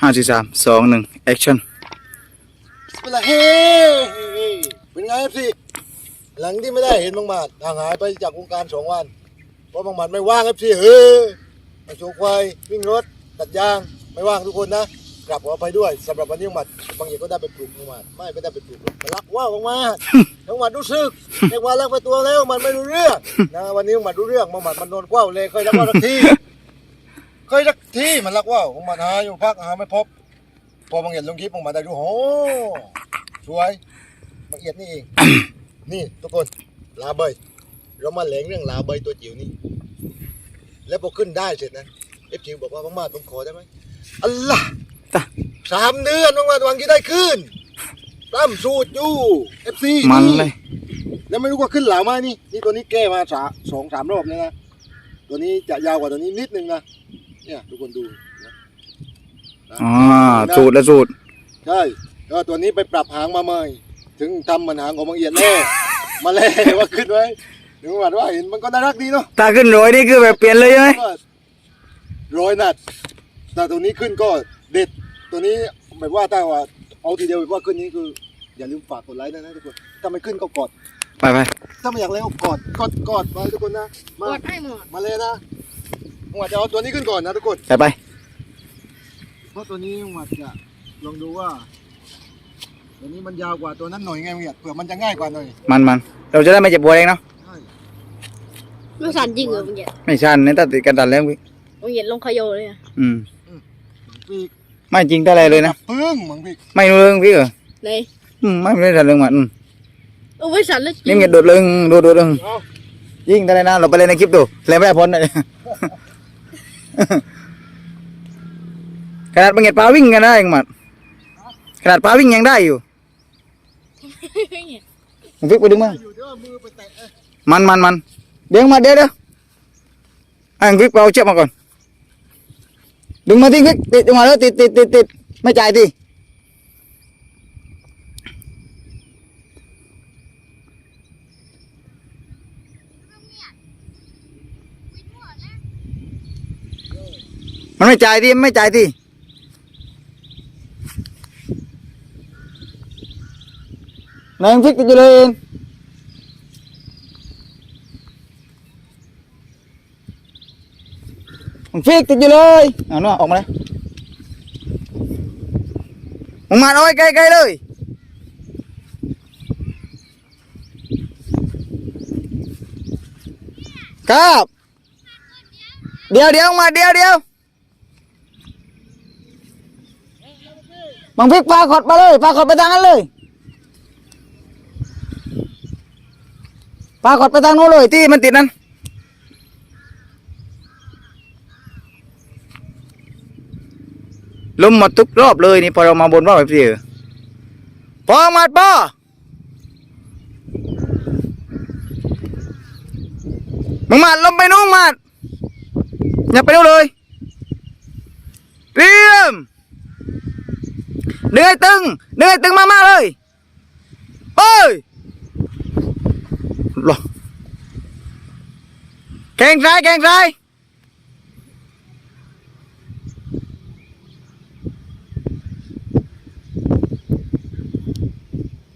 ห้าสี่สามสองหนึ่งแอคชั่นเป็นไรเฮ้เป็นไงพี่หลังที่ไม่ได้เห็นบางหมัดห่างหายไปจากวงการสองวัน เพราะบางหมัดไม่ว่างครับพี่เฮ้มาโชว์ควายวิ่งรถตัดยางไม่ว่างทุกคนนะกลับขออภัยด้วยสำหรับวันนี้บางหมัดบางอย่างก็ได้ไปปลูกบางหมัดไม่ไม่ได้ไปปลูกมันรักว่าวบางหมัดบางหมัดรู้สึกเรียกว่ารักไปตัวแล้วมันไม่รู้เรื่องนะวันนี้บางหมัดรู้เรื่องบางหมัดมันโดนกว้าวเลยเคยรักว่าวสักที เคยรักที่มันรักว่าวบางหมัดหาอยู่พักหาไม่พบ พอบางเอียดลงคลิปออกมาได้ดูโอ้สวยบางเอียดนี่เอง นี่ทุกคนลาเบยเรามาแหลงเรื่องลาเบยตัวจิ๋วนี่แล้วพอขึ้นได้เสร็จนะเอฟจิ๋วบอกว่าบางมาผมขอได้ไหมอัลล่ะจ้ะสามเดือนบางมาวังที่ได้ขึ้นตั้มสูตรอยู่เอฟซีมันเลย แล้วไม่รู้ว่าขึ้นหลาไหมานี่นี่ตัวนี้แก้มาสาสองสามรอบแล้วนะตัวนี้จะยาวกว่าตัวนี้นิดนึงนะ เนี่ยทุกคนดูนะนะอ่าสูตรและสูตร ใช่ก็ตัวนี้ไปปรับหางมาใหม่ ถึงทำมันหางของบางเอียดแน่มาแล้วว่าขึ้นไว้ถึงว่าว่าเห็นมันก็น่ารักดีเนาะถ้าขึ้นร้อยนี่คือแบบเปลี่ยนเลยใช่ไหมก็ร้อยนัดแต่ตัวนี้ขึ้นก็เด็ดตัวนี้แบบว่าถ้าว่าเอาทีเดียวแบบว่าขึ้นนี้คือ อย่าลืมฝากกดไลค์นะนะทุกคนถ้าไม่ขึ้นก็กดไปไปถ้าไม่อยากเล่นก็กดกดกดมาทุกคนนะมากดให้หมดมาเลยนะ หมวดจะเอาตัวนี้ขึ้นก่อนนะทุกคน ไปไปเพราะตัวนี้หมวดจะลองดูว่า ตัวนี้มันยาวกว่าตัวนั้นหน่อยไงเมียเผื่อมันจะง่ายกว่าหน่อยมันมันเราจะได้ไม่เจ็บปวดเองเนาะใช่ไม่สั่นจริงเหรอมึงเหยียดไม่ชันนี่ตัดติดกันตัดแล้วพี่มึงเหยียดลงขยโยเลยอะอืมปีกไม่จริงแต่อะไรเลยนะพึ่งเหมือนพี่ไม่รู้เรื่องพี่เหรอเลยอืมไม่ได้ทันเรื่องมันอืมโอ้ไม่สั่นเลยจรินี่งเงียโดดเรื่องโดดโดดเรื่องเอา ยิงแต่อะไรนะเราไปเล่นในคลิปดูเล่นไม่ได้พ้นเลย ขนาดเป็นเงียปลาวิ่งกันได้ยังมัดขนาดปลาวิ่งยังได้อยู่มึงฟิกไปดึงมาอยู่เดี๋ยวเอามือไปแตะเอ้ยมันมันมันเดี๋ยวมาเดี๋ยวเดี๋ยวอ่างฟิกเอาเชือกมาก่อนดึงมาที่ฟิกติดดึงมาแล้วติดติดติดติดไม่จ่ายที มันไม่จ่ายทีมันไม่จ่ายทีนายฟิกติดอยู่เลยเองมึงฟิกติดอยู่เลยเอาเนาะออกมาเลยมึงมาเอาไว้ใกล้ๆเลยครับ เดี๋ยวเดี๋ยวมาเดี๋ยวเดี๋ยว มึงฟิกปลาขดมาเลยปลาขดไปทางนั้นเลยปลาขดไปทางโน้นเลยที่มันติดนั้นลมหมดทุกรอบเลยนี่พอเรามาบนว่าแบบนี้พอมาดป้อมึงมาดลมไปนู้นมาดอย่าไปนู้นเลยเตรียม เดือยตึงเดือยตึงมากๆเลยเอ้ยรอแข่งซ้ายแข่งซ้าย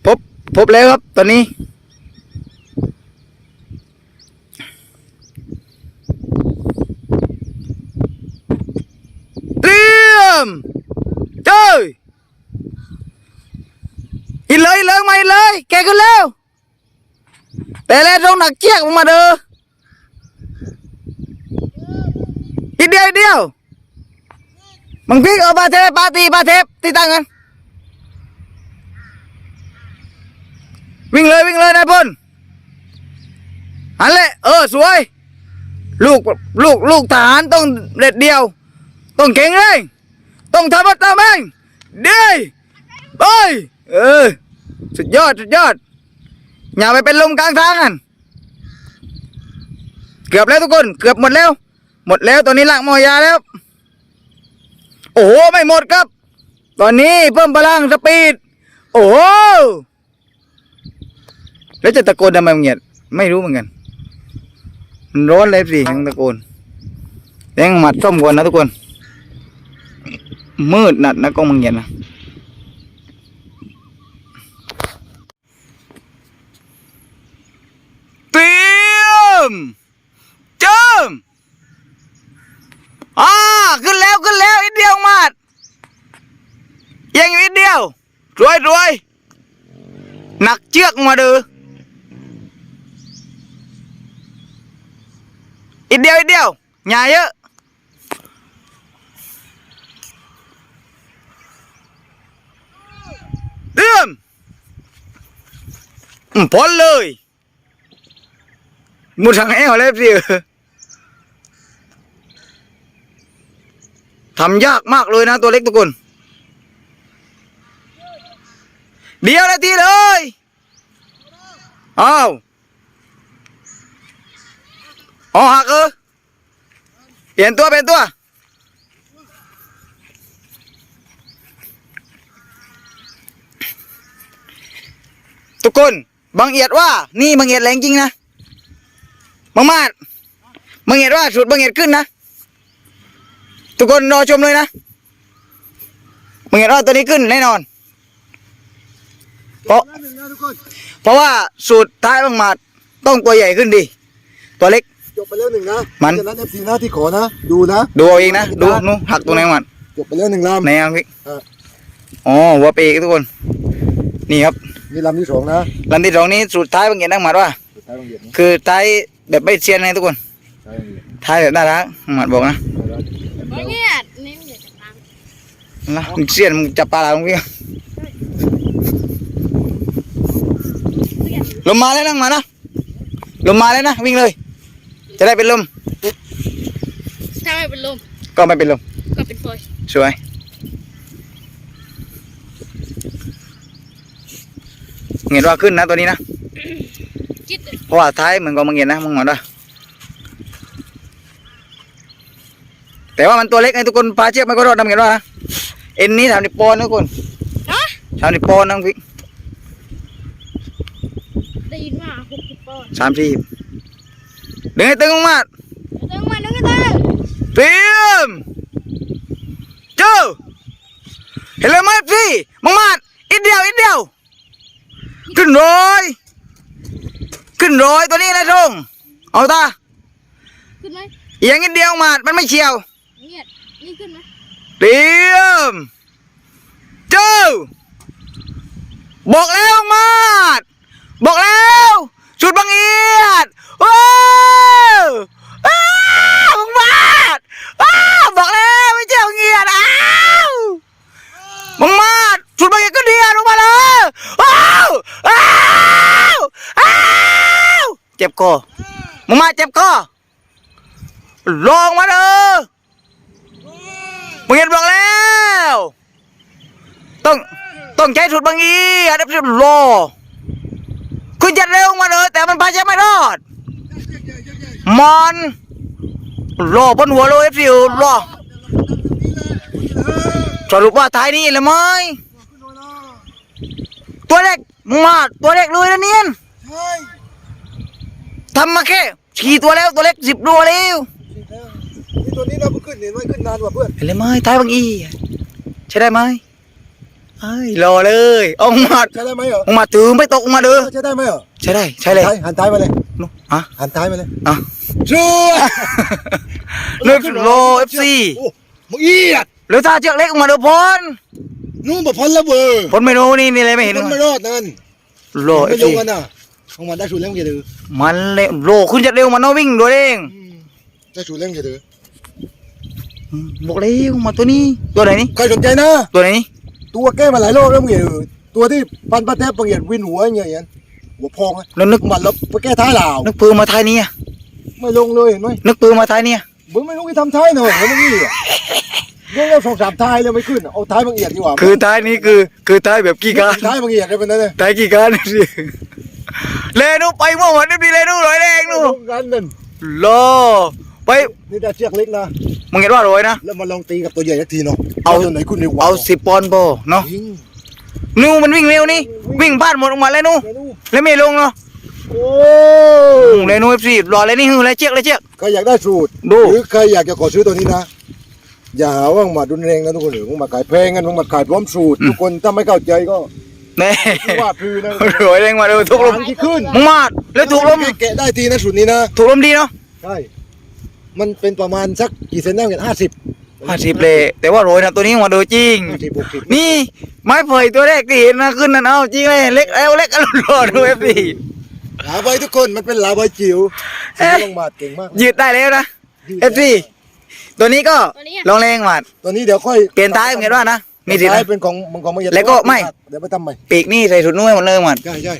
พบพบแล้วครับตอนนี้ เตรียมเจ้ยอินเลยอินเลยมาอินเลย แกขึ้นแล้วแต่แล้วต้องหนักเจียกออกมาเด้ออีเดียวเดียวมึงพลิกเอาปลาเทปปลาตีปลาเทปตีตั้งกันวิ่งเลยวิ่งเลยนายพลหันเลยเออสวย ลูกลูกลูกทหารต้องเด็ดเดียว ต้องเก่งเลยต้องทำมาตามเองดีไปเออ สุดยอด สุดยอด อย่าไปเป็นลมกลางทางกันเกือบแล้วทุกคน เกือบหมดแล้ว หมดแล้วตอนนี้ลักมอยาแล้ว โอ้โห ไม่หมดครับ ตอนนี้เพิ่มพลังสปีด โอ้โห แล้วจะตะโกนทำไมมึงเนี่ยไม่รู้เหมือนกัน มันร้อนเลยสิมึงตะโกนแดงหมัดส้มก่อนนะทุกคน มืดนัดนะกล้องมึงเห็นนะเตรียมเจิมอ่าขึ้นแล้วขึ้นแล้วอีกเดียวมาดยังอยู่อีกเดียวรวยรวยหนักเชือกมาดูอีกเดียวอีกเดียวหญ้าเยอะเดือมอืมพ้นเลยมุดทางแอวเลยสิทำยากมากเลยนะตัวเล็กทุกคนเดียวนาทีเลย อ้าวอ๋อหักเออเปลี่ยนตัวเปลี่ยนตัวทุกคนบังเอียดว่า นี่บังเอียดแรงจริงนะบังมาดบังเอียดว่าสุดบังเอียดขึ้นนะทุกคนรอชมเลยนะบังเอียดว่าตัวนี้ขึ้นแน่นอนเพราะ หนึ่งนะทุกคนเพราะว่าสูตรท้ายบังมาดต้องตัวใหญ่ขึ้นดิตัวเล็ก จบไปแล้วหนึ่งนะมันฉะนั้นเอฟซีนะที่ขอนะ ดูนะดูเอาเองนะดูนู่นหักตรงไหนมันจบไปแล้วหนึ่งลไหนอะพี่เออ อ๋อหัวปีกทุกคน นี่ครับำนี่ลำที่สองนะลำที่สองนี้สูตรท้ายบังเอียดบังมาดว่าสุดท้ายต้องเหยียบนะคือท้ายแบบไม่เชียนนะทุกคนท้ายต้องเหยียบท้ายแบบน่ารักหมัดบอกนะบังเอียดนี่มันเดี๋ยวจะตามนะมึงเสียนมึงจับปลาอะไรมึงพี่ ลมมาแล้วนั่งมานะลมมาแล้วนะวิ่งเลย จะได้เป็นลม ถ้าไม่เป็นลมก็ไม่เป็นลมก็เป็นฟอยสวยเห็นว่าขึ้นนะตัวนี้นะคิดเลยเพราะว่าท้ายเหมือนกับมึงเห็นนะมึงหมดว่าแต่ว่ามันตัวเล็กไงทุกคนปลาเชือกมันก็รอดนะมึงเห็นว่านะเอ็นนี้สามสิบปอนด์นะทุกคนฮะสามสิบปอนด์นะพี่ ได้ยินว่าหกสิบปอนด์สามสิบดึงให้ตึงมากเดินมาเดินกันเดินเตรียมเจ้าเห็นเลยไหมพี่มังมาดอีกเดียวอีกเดียว ขึ้นร้อย ขึ้นร้อยตัวนี้นะทงเอาตาขึ้นไหมเอียงอีกเดียวมาดมันไม่เฉียวบังเอียดนี่ขึ้นไหมเตรียมเจ้าบอกแล้วมาดบอกแล้วชุดบังเอียดว้าวอ้าวบังมาดอ้าวบอกแล้วไม่ใช่บังเอียดอ้าวบังมาดชุดบังเอียดก็เดียดลงมาเลยอ้าวอ้าวอ้าวเจ็บคอบังมาดเจ็บคอลงมาเด้อ มึงเห็นบอกแล้ว ต้องต้องใช้สุดบางอีอันนี้สุดโลคุณจะเร็วมาเลย แต่มันพาใช้ไม่รอดมันรอบนหัวเลยเอฟซีรอสรุปว่าท้ายนี้เลยไหมตัวเล็กมึงมาตัวเล็กเลยนะเนียนใช่ทำมาแค่ขี่ตัวแล้วตัวเล็กสิบตัวแล้วนี่ตัวนี้เราเพิ่งขึ้นเห็นไหมขึ้นนานกว่าเพื่อนเห็นเลยไหมท้ายบางอี ใช่ได้ไหม ไอ้ยรอเลยเอามาใช่ได้ไหมเหรอออกมาถือไม่ตกออกมาเด้อใช่ได้ไหมเหรอใช่ได้ใช่เลยท้ายหันท้ายมาเลยนู่นอะหันท้ายมาเลยอะช่วยเลือกโลเอฟซีโอ้มึงเอียดหรือถ้าเชือกเล็กออกมาเด้อพอนนู่นแบบพ้นแล้วเบอร์พอนไม่รู้นี่นี่เลยไม่เห็นมันไม่รอดนั่นโลเอไม่ฟลซีงกันน่ะของมันได้สูตรเล่มกี่ดือมันเร็วโลขึ้นจะเร็วมันเอาวิ่งด้วยเองได้สูตรเล่มกี่ดืออืมบอกเร็วมาตัวนี้ตัวไหนนี่ใครสนใจนะตัวไหนนี่ ตัวแก้มาหลายรอบแล้วมึงเห็นตัวที่ปันปลาแทบปังเหียนวินหัวอย่างเงี้ยหัวพองอะแล้วนึกมันแล้วไปแก้ท้ายเหล่านึกปืนมาท้ายนี่อะไม่ลงเลยเห็นไหมนึกปืนมาท้ายนี่อะมึงไม่รู้ที่ทำท้ายหน่อยเห็นมึงนี่อะเรื่องสองสามท้ายเลยไม่ขึ้นเอาท้ายบางเอียดดีกว่า คือท้ายนี้คือคือท้ายแบบกี่การท้ายบางเอียดได้เป็นนั่นเลยท้ายกี่การสิเลนูไปมั่วหมดนี่ดีเลนูลอยแรงนูลงกันนั่นโลไปนี่แต่เชือกเล็กนะ มึงเห็นว่าโรยนะแล้วมาลองตีกับตัวใหญ่สักทีเนาะเอาตัวไหนคุณในหัวเอาสิบปอนด์โบเนาะยิงนูมันวิ่งเร็วนี่วิ่งพลาดหมดออกมาแล้วนูเดี๋ยวดูแล้วไม่ลงเนาะโอ้หึเลยนู้นสิรอเลยนี่หึเลยเจ๊กเลยเจ๊กใครอยากได้สูตรดูหรือใครอยากจะขอซื้อตัวนี้นะอย่าหาว่ามาดุนแรงนะทุกคนหรือมาขายแพงกันมาขายพร้อมสูตรทุกคนถ้าไม่เข้าใจก็เน่ว่าพลือนะรวยเร่งมาดูถูกลมทางที่ขึ้นมึงมาดแล้วถูกลมแกะได้ทีนะสูตรนี้นะถูกลมดีเนาะใช่ มันเป็นประมาณสักกี่เซนได้เงินห้าสิบห้าสิบเลยแต่ว่าโรยนะตัวนี้มาดูจริง ห้าสิบหกสิบนี่ไม้เผยตัวแรกที่เห็นนะขึ้นนั่นเอาจริงเลยเล็กแล้วเล็กก็รอดูเอฟซีหลาใบทุกคนมันเป็นหลาใบจิ๋วเอ๊ะลงมาดเก่งมากยืดได้แล้วนะเอฟซีตัวนี้ก็ลองแรงมาดตัวนี้เดี๋ยวค่อยเปลี่ยนท้ายเป็นไงว่านะนี่สิท้ายนะเป็นของมันของมันแล้วก็ไม่เดี๋ยวไปทำใหม่ปีกนี่ใส่ถุดนุ่ยหมดเลยมาดใช่ใช่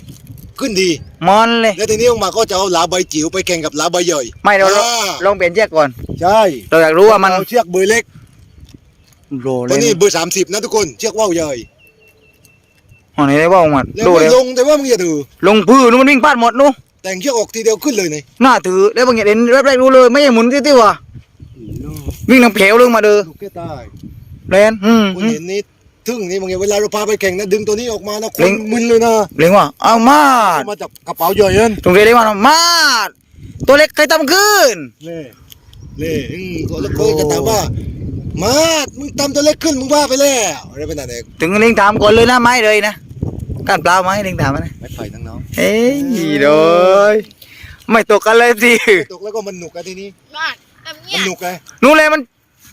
ขึ้นดีมอนเลย แล้วทีนี้ออกมาก็จะเอาหลาใบจิ๋วไปแข่งกับหลาใบใหญ่ไม่เราลองอ่าลองเปลี่ยนเชือกก่อน ใช่เราอยากรู้ว่ามันเอาเชือกเบอร์เล็กโรเลตัวยนี้เบอร์สามสิบนะทุกคนเชือกว่าวใหญ่อ๋อนี่ได้ว่ามาดแล้วดูมันเลยลงแต่ว่ามึงอย่าถือลงพื้นนู้นมันวิ่งพลาดหมดนู้นแต่งเชือกออกทีเดียวขึ้นเลยนี่หน้าถือแล้วบางอย่างเห็นแรกๆรู้เลย ไม่ใช่หมุนติ้วๆอะวิ่งทางแผวเรื่องมาเด้อลูกแก้ใต้แลนอืมคุณอืมเห็นนี่ ทึ่งนี่บางอย่างเวลาเราพาไปแข่งนะดึงตัวนี้ออกมานะคเล็นงมึนเลยนะเรียกว่าเอามาดเอามาจากกระเป๋าใหญ่เอ็นตรงเรียกได้ว่ามาดตัวเล็กใครทำขึ้นเล่เล่อืมก็แล้วก็จะถามว่ามาดมึงทำตัวเล็กขึ้นมึงว่าไปแล้วอะไรเป็นอะไรถึงเล็งถามก่อนเลยนะไม้เลยนะการเปล่าไม้เล็งถามนะไม่ไผ่ทั้งน้องเฮ้ยโดยไม่ตกกันเลยสิตกแล้วก็มันหนุกกันทีนี้มาดแบบมัเนี้นยหนุกไงนู่นเลยมัน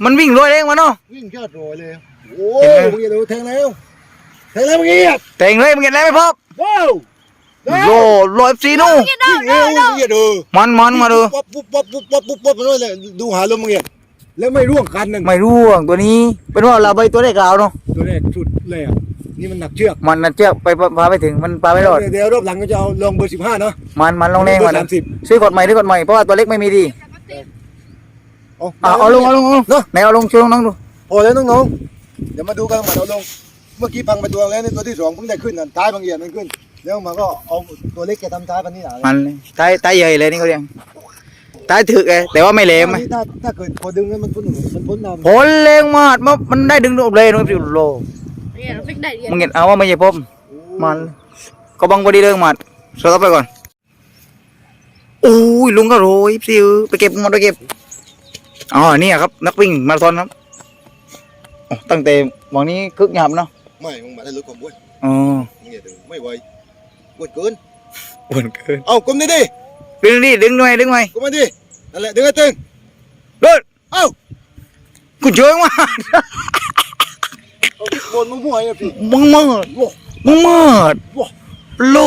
มันวิ่งรวยเองมาเนาะวิ่งยอดโรยเลย โอ้เห็นไหมมึงอย่าดูแทงแล้วแทงแล้วมึงเอียดแต่งเลยมึงเห็นแล้วไม่พบว้าวโรรอยซีนู่วิ่งเร็วมึงอย่าดูมันมันมาดูปุ๊บปุ๊บปุ๊บปุ๊บปุ๊บปุ๊บปุ๊บมาด้วยเลยดูหาลมมึงเอียดแล้วไม่ร่วงคันหนึ่งไม่ร่วงตัวนี้ เป็นว่าเราไปตัวเล็กเราเนาะตัวแรกสุดเลยอะนี่มันหนักเชือกมันน่ะเชือกไปพาไปถึงมันพาไม่รอดเดี๋ยวรอบหลังก็จะเอาลองเบอร์สิบห้าเนาะมันมันลงแรงมันเบอร์สามสิบซื้อกดใหม่ซื้อกดใหม่เพราะว่าตัวเล็กไม่มีดีเอาเอาเอาลงเอาลงเอาลงเนาะไหนเอาลงช่วยน้องๆดูพอแล้วน้องๆ เดี๋ยวมาดูกันมาเอาลง เมื่อกี้พังไปตัวแล้วในตัวที่สองเพิ่งได้ขึ้นนั่นท้ายบางเอียดมันขึ้น แล้วมาก็เอาตัวเล็กแกทำท้ายพันนี้หนามันเลยตายตายใหญ่เลยนี่เขาเรียกตายถึกไงแต่ว่าไม่เหลมไงถ้าถ้าเกิดพอดึงแล้วมันพ้นมันพ้นน้ำผลเลงมากมันมันได้ดึงเลยนู้นสิโลเนี่ยเราฟิกได้เรียนมึงเห็นเอาว่าไม่ใช่ผมมัน ก็บังพอดีเรื่องมาสต็อปไปก่อนโอ้ยลุงก็โรยสิไปเก็บมันไปเก็บอ๋อเนี่ยครับ นักวิ่งมาราธอนครับโอ้ ตั้งแต่วันนี้คึกหยาบเนาะไม่มึงมาได้ลดความอ้วนอ๋อมึงอย่าดึงไม่ไหวอ้วนเกินอ้วนเกินเอาก้มดิดิดึงดิดึงหน่อยดึงหน่อยก้มมาดินั่นแหละดึงให้ตึงเดินเอ้ากูเจอมาเอาที่โคนมึงมั่วไอ้พี่มึงมาดมึงมาดโล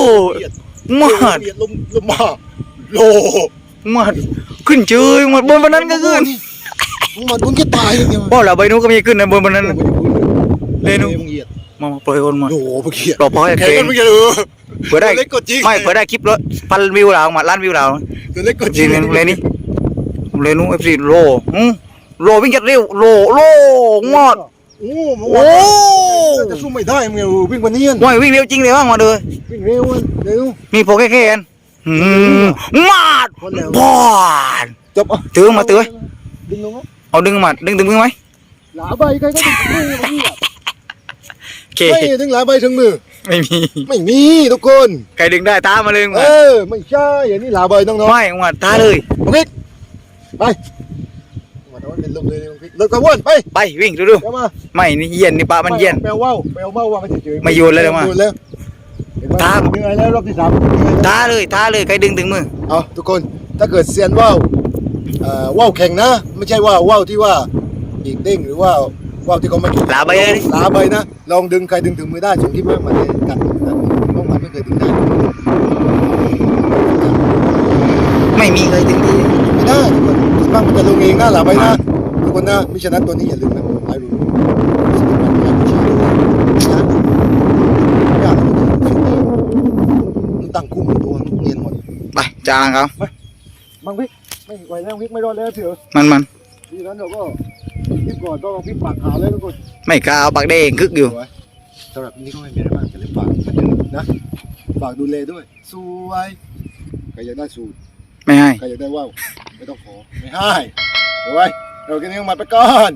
มาดเบียดลมลมมาโลมาดขึ้นเจอมาบนบนนั้นก็ขึ้น มึงมาดุนแค่ตายอย่างเดียวบ่เราไปนู้นก็มีขึ้นนะบนบนนั้นน่ะเลนูมึงเหยียดมามาปล่อยคนมาโอ้โหเมื่อกี้ปล่อยปล่อยแข่งเก่กังนเมื่อกี้ดูเผื่อได้ตัวเล็กกดจริงไม่เผื่อได้คลิปละพันวิวเรามาล้านวิวเราตัวเล็กกดจริงเลยนี่เลยนู้นเอฟซีโลอืมโลวิ่งจัดเร็วโลโลงอดโอ้โหโอ้จะสู้ไม่ได้มึงเอาวิ่งวันนี้อันว่ายวิ่งเร็วจริงเลยว่างมาเลยวิ่งเร็วอันเร็วมีโปรแค่แค่กันอืมมาดคนแล้วบอดจบอะถือมาถือดึงลงอะ เอาดึงมาดึงดึงมือไหมหลาใบใครก็ดึงมือวันนี้อะโอเคไม่ดึงหลาใบถึงมือไม่มี ไม่มีทุกคนใครดึงได้ตามมาเลยเอมาอไม่ใช่อย่างนี้หลาใบน้องๆไม่มาตาเลยโอเคไปมาโดนเป็นลมเลยน้องพี่เลิกกระวนไปไปวิ่งดูดูเดี๋ยวมาไม่นี่เย็นนี่ปลามันเย็นแปลว่าวแปลว่าวว่าไม่เฉยๆไม่โยนเลยเหรอวะโยนแล้วเห็นไหตามเหนื่อยแล้วรอบที่สามเหนื่อยแล้วตาเลยตาเลยใครดึงถึงมือเอาทุกคนถ้าเกิดเซียนว่าวเอ่อ ว่าวแข่งนะ ไม่ใช่ว่าว่าวที่ว่าอีกเด้งหรือว่าว่าวที่เขาไม่แข่งลาไปเลยดิลาไปนะ ลองดึงใครดึงถึงมือได้ส่งคลิปมามันเลยกัดนะเพราะมันไม่เคยดึงได้ไม่มีใครถึงที่ไม่ได้ทุกคนส่วนมากมันจะลงเองนะลาไปนะทุกคนนะมิฉะนั้นตัวนี้อย่าลืมนะไอ้รู้ยากมันตั้งคุ้มตัวมันเนียนหมดไปจางเขามังวิก ไม่ไหวแล้ววิกไม่รอดแล้วเถอะมันมันทีนั้นเราก็พลิกก่อนต้องลองพลิกปากขาวเลยทุกคนไม่กล้าเอาปากแดงคึกอยู่สำหรับวันนี้ก็ไม่มีอะไรมากแต่เล่นฝากเหมือนเดิมนะฝากดูแลด้วยสวยใครอยากได้สูตรไม่ให้ใครอยากได้ว่าวไม่ต้องขอไม่ให้เอาไว้เรากินนี้มาไปก่อน